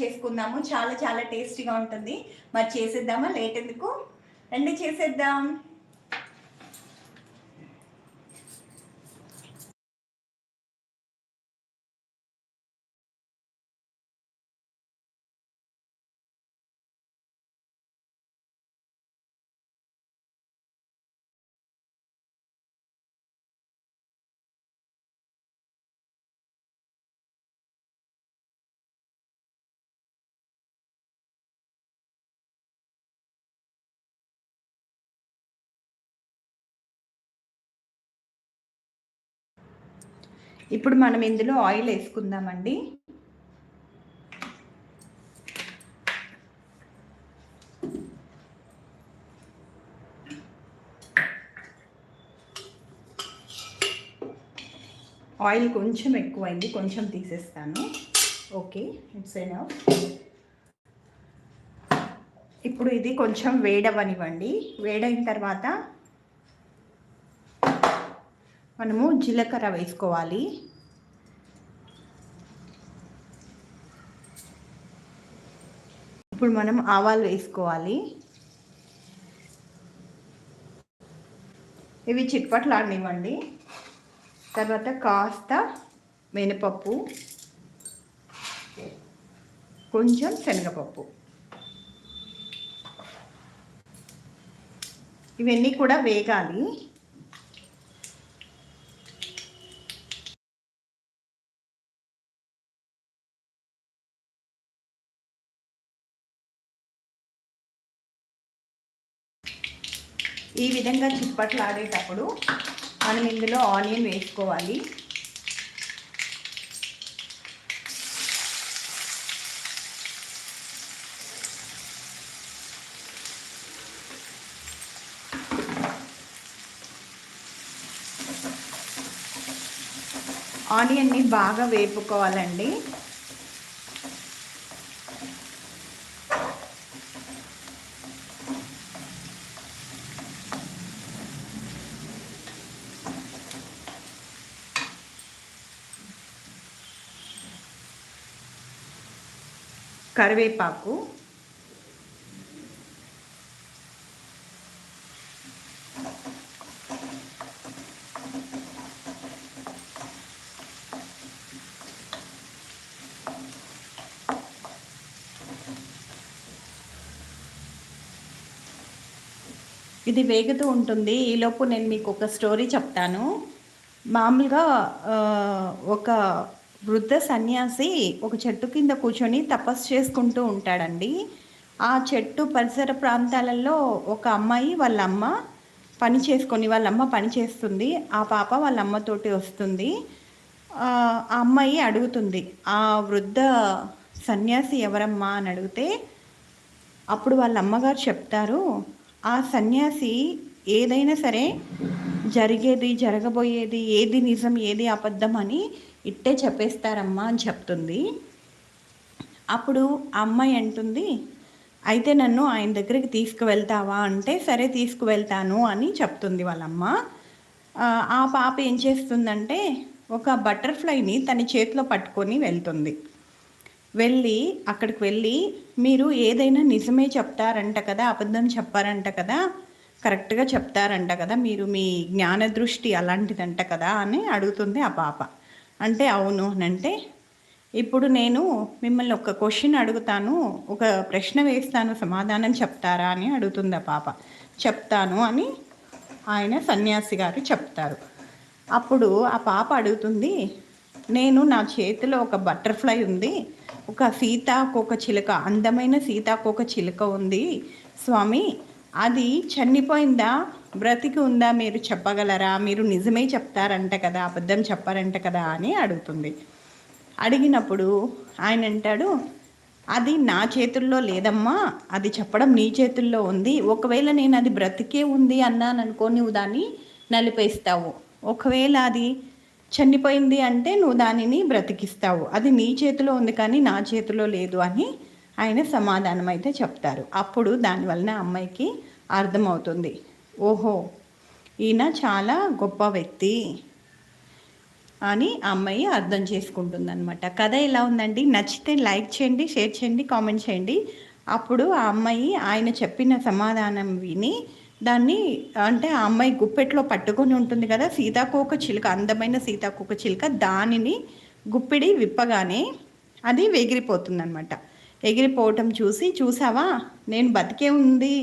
చేసుకుందాము. చాలా చాలా టేస్టీగా ఉంటుంది. మరి చేసేద్దామా? లేట్ ఎందుకు? రండి చేసేద్దాం. ఇప్పుడు మనం ఇందులో ఆయిల్ వేసుకుందామండి. ఆయిల్ కొంచెం ఎక్కువైంది కొంచెం తీసేస్తాను. ఓకే ఇట్స్ ఎనఫ్ ఇప్పుడు ఇది కొంచెం వేడవనివ్వండి. వేడైన తర్వాత మనము జీలకర్ర వేసుకోవాలి. ఇప్పుడు మనం ఆవాలు వేసుకోవాలి. ఇవి చిట్పట్లు చిట్పట్లాడనివ్వండి. తర్వాత కాస్త మినపప్పు కొంచెం శనగపప్పు. ఇవన్నీ కూడా వేగాలి. ఈ విధంగా చిప్పట్లు ఆడేటప్పుడు మనం ఇందులో ఆనియన్ వేసుకోవాలి. ఆనియన్ని బాగా వేపుకోవాలండి. కరివేపాకు. ఇది వేగుతూ ఉంటుంది. ఈలోపు నేను మీకు ఒక స్టోరీ చెప్తాను. మామూలుగా ఒక వృద్ధ సన్యాసి ఒక చెట్టు కింద కూర్చొని తపస్సు చేసుకుంటూ ఉంటాడండి. ఆ చెట్టు పరిసర ప్రాంతాలలో ఒక అమ్మాయి వాళ్ళ అమ్మ పని చేసుకొని వాళ్ళ అమ్మ పని చేస్తుంది. ఆ పాప వాళ్ళ అమ్మతోటి వస్తుంది. ఆ అమ్మాయి అడుగుతుంది ఆ వృద్ధ సన్యాసి ఎవరమ్మా? అని అడిగితే అప్పుడు వాళ్ళ అమ్మగారు చెప్తారు ఆ సన్యాసి ఏదైనా సరే జరిగేది జరగబోయేది ఏది నిజం ఏది అబద్ధం అని ఇట్టే చెప్పేస్తారమ్మా అని చెప్తుంది. అప్పుడు అమ్మాయి అంటుంది అయితే నన్ను ఆయన దగ్గరికి తీసుకువెళ్తావా? అంటే సరే తీసుకువెళ్తాను అని చెప్తుంది వాళ్ళమ్మ. ఆ పాప ఏం చేస్తుందంటే ఒక బటర్ఫ్లైని తన చేతిలో పట్టుకొని వెళ్తుంది. వెళ్ళి అక్కడికి వెళ్ళి మీరు ఏదైనా నిజమే చెప్తారంట కదా అబద్ధం చెప్పారంట కదా కరెక్ట్గా చెప్తారంట కదా మీరు మీ జ్ఞాన దృష్టి అలాంటిదంట కదా అని అడుగుతుంది ఆ పాప. అంటే అవును అని అంటే ఇప్పుడు నేను మిమ్మల్ని ఒక క్వశ్చన్ అడుగుతాను ఒక ప్రశ్న వేస్తాను సమాధానం చెప్తారా? అని అడుగుతుంది ఆ పాప. చెప్తాను అని ఆయన సన్యాసి గారు చెప్తారు. అప్పుడు ఆ పాప అడుగుతుంది నేను నా చేతిలో ఒక బటర్ఫ్లై ఉంది ఒక సీతాకోక చిలుక అందమైన సీతాకోక చిలుక ఉంది స్వామి అది చనిపోయిందా? బ్రతికి ఉందా మీరు చెప్పగలరా? మీరు నిజమే చెప్తారంట కదా అబద్ధం చెప్పారంట కదా అని అడుగుతుంది. అడిగినప్పుడు ఆయన అంటాడు అది నా చేతుల్లో లేదమ్మా అది చెప్పడం నీ చేతుల్లో ఉంది. ఒకవేళ నేను అది బ్రతికే ఉంది అన్నాననుకో నువ్వు దాన్ని నలిపేస్తావు. ఒకవేళ అది చనిపోయింది అంటే నువ్వు దానిని బ్రతికిస్తావు. అది నీ చేతిలో ఉంది కానీ నా చేతిలో లేదు అని ఆయన సమాధానం అయితే చెప్తారు. అప్పుడు దానివలన అమ్మాయికి అర్థమవుతుంది. ఓహో ఈయన చాలా గొప్ప వ్యక్తి అని అమ్మాయి అర్థం చేసుకుంటుందన్నమాట. కథ ఎలా ఉందండి? నచ్చితే లైక్ చేయండి షేర్ చేయండి కామెంట్ చేయండి. అప్పుడు ఆ అమ్మాయి ఆయన చెప్పిన సమాధానం విని దాన్ని అంటే ఆ అమ్మాయి గుప్పెట్లో పట్టుకొని ఉంటుంది కదా సీతాకోక చిలుక అందమైన సీతాకోక చిలుక దానిని గుప్పిడి విప్పగానే అది ఎగిరిపోతుందన్నమాట ఎగిరిపోవటం చూసి చూసావా? నేను బతికే ఉంది.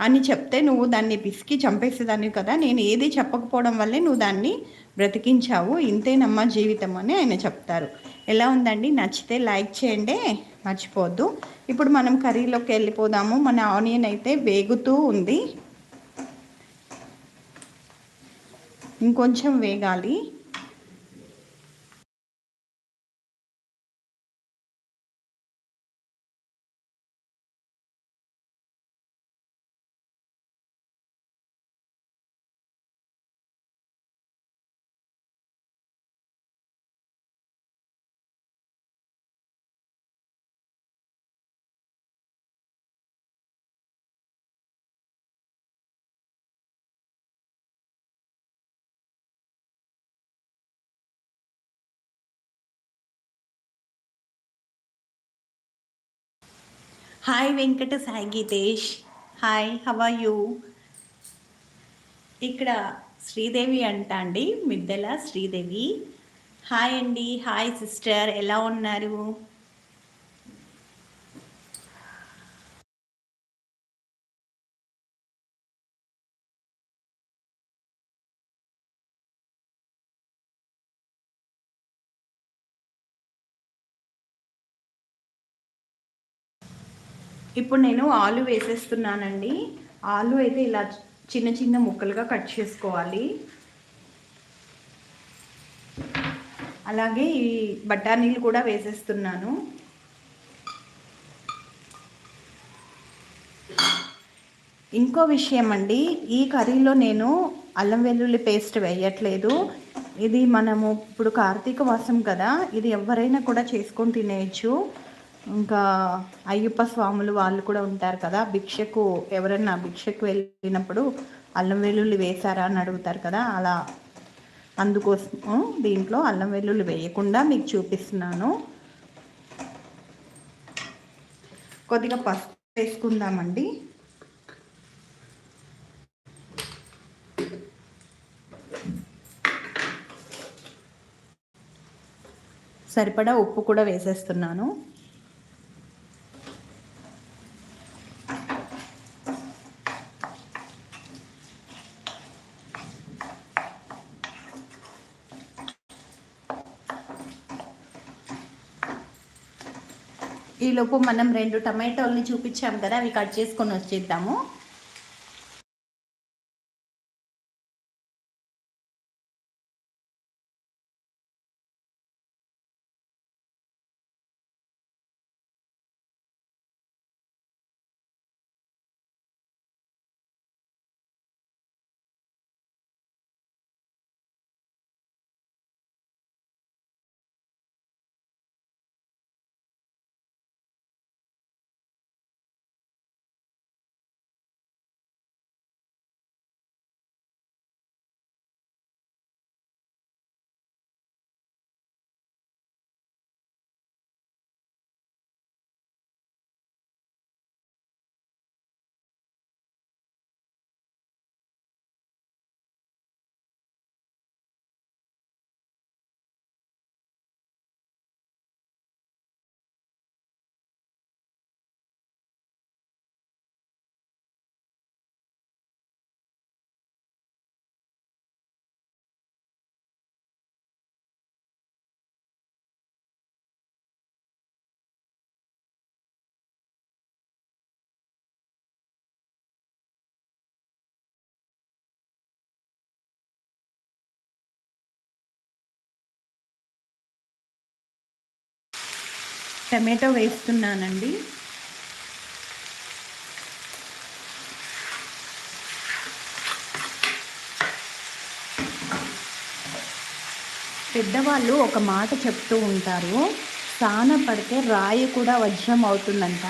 అని చెప్తే నువ్వు దాన్ని పిసికి చంపేసేదాన్ని కదా. నేను ఏది చెప్పకపోవడం వల్లే నువ్వు దాన్ని బ్రతికించావు. ఇంతేనమ్మా జీవితం అని ఆయన చెప్తారు. ఎలా ఉందండి? నచ్చితే లైక్ చేయండి. మర్చిపోవద్దు. ఇప్పుడు మనం కర్రీలోకి వెళ్ళిపోదాము. మన ఆనియన్ అయితే వేగుతూ ఉంది. ఇంకొంచెం వేగాలి. Hi Venkata Sai Geetesh hi how are you ఇక్కడ శ్రీదేవి అంట అండి మిద్దెల శ్రీదేవి. హాయ్ అండి హాయ్ సిస్టర్ ఎలా ఉన్నారు? ఇప్పుడు నేను ఆలు వేసేస్తున్నానండి. ఆలు అయితే ఇలా చిన్న చిన్న ముక్కలుగా కట్ చేసుకోవాలి. అలాగే ఈ బఠానీలు కూడా వేసేస్తున్నాను. ఇంకో విషయం అండి ఈ కర్రీలో నేను అల్లం వెల్లుల్లి పేస్ట్ వేయట్లేదు. ఇది మనము ఇప్పుడు కార్తీక వాసం కదా ఇది ఎవరైనా కూడా చేసుకొని తినేయచ్చు. ఇంకా అయ్యప్ప స్వాములు వాళ్ళు కూడా ఉంటారు కదా భిక్షకు ఎవరైనా భిక్షకు వెళ్ళినప్పుడు అల్లం వెల్లుల్లి వేశారా అని అడుగుతారు కదా అలా అందుకోసం దీంట్లో అల్లం వెల్లుల్లి వేయకుండా మీకు చూపిస్తున్నాను. కొద్దిగా పసుపు వేసుకుందామండి. సరిపడా ఉప్పు కూడా వేసేస్తున్నాను. ఈలోపు మనం రెండు టమాటోల్ని చూపించాం కదా అవి కట్ చేసుకొని వచ్చేద్దాము. టమాటో వేస్తున్నానండి. పెద్దవాళ్ళు ఒక మాట చెప్తూ ఉంటారు. సాన పడితే రాయి కూడా వజ్రం అవుతుందంట.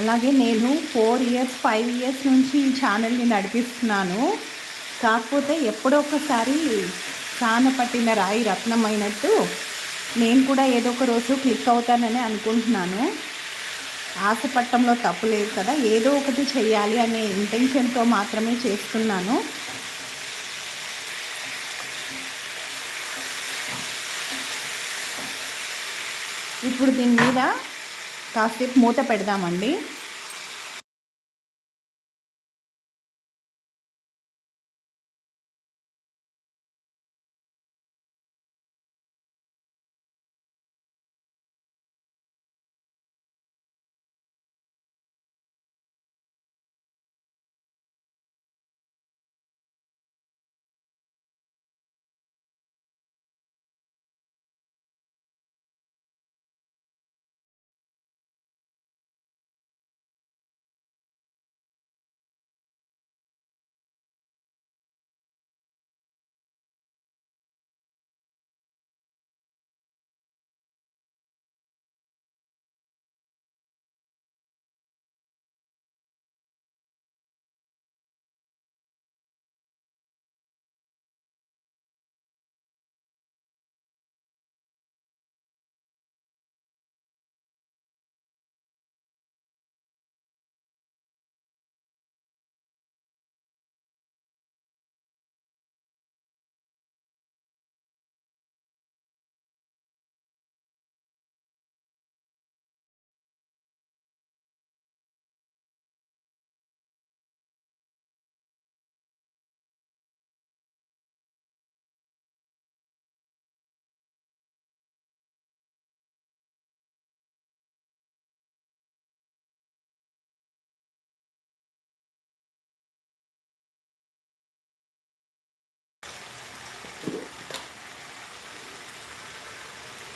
అలాగే నేను ఫోర్ ఇయర్స్ ఫైవ్ ఇయర్స్ నుంచి ఈ ఛానల్ని నడిపిస్తున్నాను. కాకపోతే ఎప్పుడొకసారి సాన పట్టిన రాయి రత్నం అయినట్టు నేను కూడా ఏదో ఒక రోజు క్లిక్ అవుతానని అనుకుంటున్నాను. ఆశపట్టంలో తప్పు లేదు కదా. ఏదో ఒకటి చేయాలి అనే ఇంటెన్షన్తో మాత్రమే చేస్తున్నాను. ఇప్పుడు దీని మీద కాసేపు మూత పెడదామండి.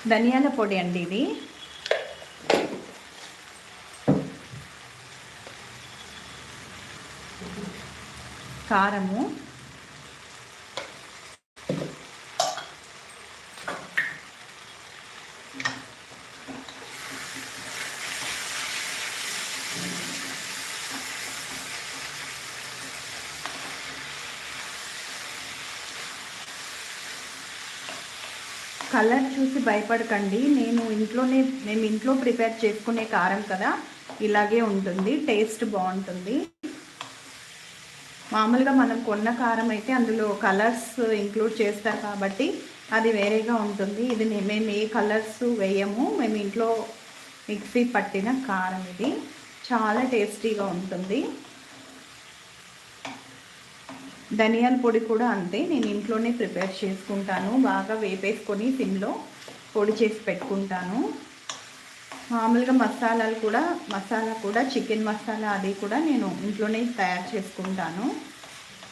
ధనియాల పొడి అండి ఇది. కారము. కలర్ చూసి భయపడకండి. నేను ఇంట్లోనే మేము ఇంట్లో ప్రిపేర్ చేసుకునే కారం కదా ఇలాగే ఉంటుంది. టేస్ట్ బాగుంటుంది. మామూలుగా మనం కొన్న కారం అయితే అందులో కలర్స్ ఇంక్లూడ్ చేస్తారు కాబట్టి అది వేరేగా ఉంటుంది. ఇది మేము ఏ కలర్స్ వేయము. మేము ఇంట్లో మిక్సీ పట్టిన కారం ఇది. చాలా టేస్టీగా ఉంటుంది. ధనియాల పొడి కూడా అంతే. నేను ఇంట్లోనే ప్రిపేర్ చేసుకుంటాను. బాగా వేపేసుకొని సిమ్లో పొడి చేసి పెట్టుకుంటాను. మామూలుగా మసాలాలు కూడా మసాలా కూడా చికెన్ మసాలా అది కూడా నేను ఇంట్లోనే తయారు చేసుకుంటాను.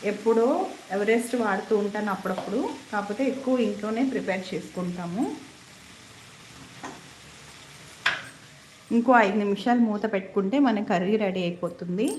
ఎప్పుడో ఎవరెస్ట్ వాడుతూ ఉంటాను అప్పుడప్పుడు. కాకపోతే ఎక్కువ ఇంట్లోనే ప్రిపేర్ చేసుకుంటాము. ఇంకో ఐదు నిమిషాలు మూత పెట్టుకుంటే మన కర్రీ రెడీ అయిపోతుంది.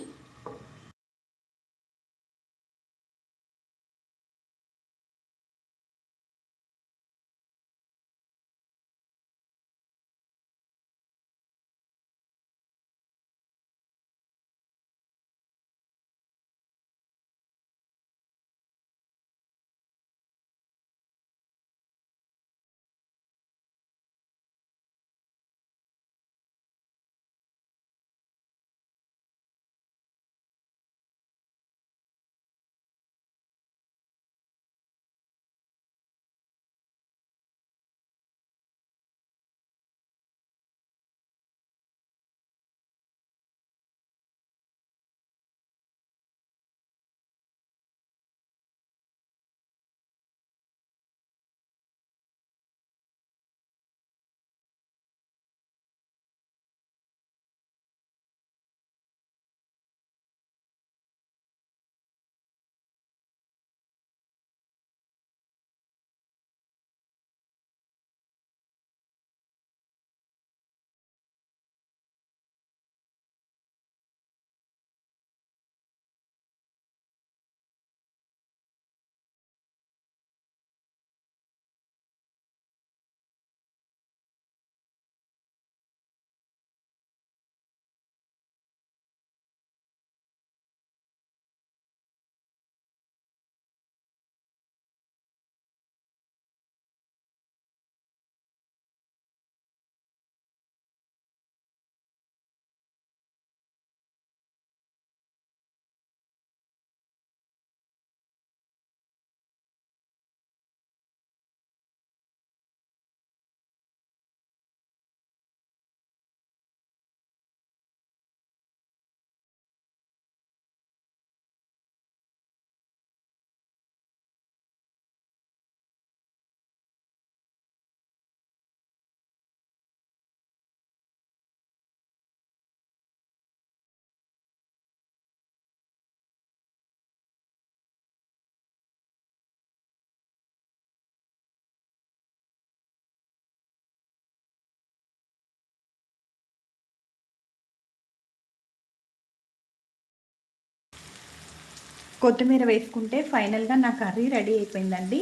కొత్తిమీర వేసుకుంటే ఫైనల్గా నా కర్రీ రెడీ అయిపోయిందండి.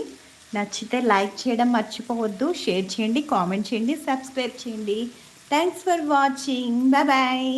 నచ్చితే లైక్ చేయడం మర్చిపోవద్దు షేర్ చేయండి కామెంట్ చేయండి సబ్స్క్రైబ్ చేయండి. Thanks for watching bye bye